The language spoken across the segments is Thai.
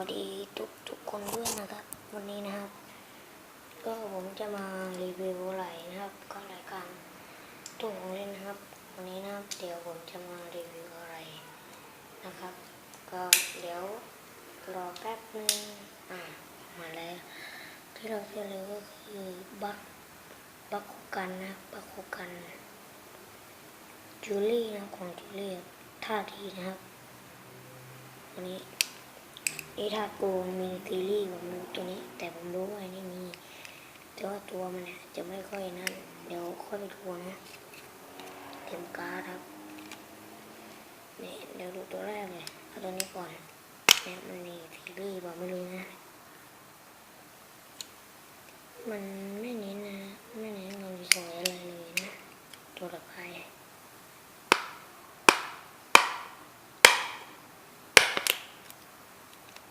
วัสดีทุกทุกคนด้วยนะครับ วันนี้นะครับ ก็ผมจะมารีวิวอะไรนะครับ ก็รายการตู้ของเล่นนะครับ วันนี้นะครับเดี๋ยวผมจะมารีวิวอะไรนะครับ ก็เดี๋ยวรอแป๊บนึงอ่ามาแล้วที่เราจะเลยก็คือบักบักคุกันนะบักคุกันจูลี่นะของจูลี่ท่าทีนะครับวันนี้ นี่ถ้าโกงมีซีรีส์ผมรู้ตัวนี้ แต่ผมรู้ว่าไอ้นี่มี แต่ว่าตัวมันเนี่ยจะไม่ค่อยนั่นเดี๋ยวค่อยไปทวงนะเต็มการ์ดครับนี่เดี๋ยวดูตัวแรกเลยเอาตัวนี้ก่อนเนี่ยมันมีซีรีส์บอกไม่รู้นะ มันไม่เน้นนะ ไม่เน้นเงาสวยอะไรเลยนะ ตัวละพ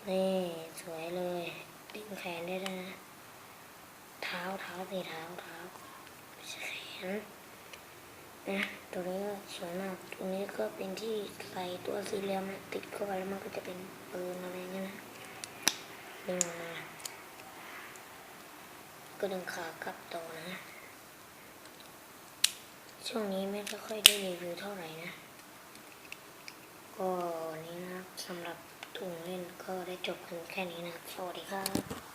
นี่สวยเลยดึงแขนได้ด้วยนะเท้าเท้าสีเท้าเท้าแขนนะตัวนี้ก็สวยมากตัวนี้ก็เป็นที่ใส่ตัวสีเหลี่ยมติดเข้าไปแล้วมันก็จะเป็นปืนอะไรเงี้ยนะดึงมาก็ดึงขากลับต่อนะ ช่วงนี้ไม่ค่อยได้รีวิวเท่าไหร่นะ ก็นี้นะสำหรับ ถุงเล่นก็ได้จบกันแค่นี้นะสวัสดีครับ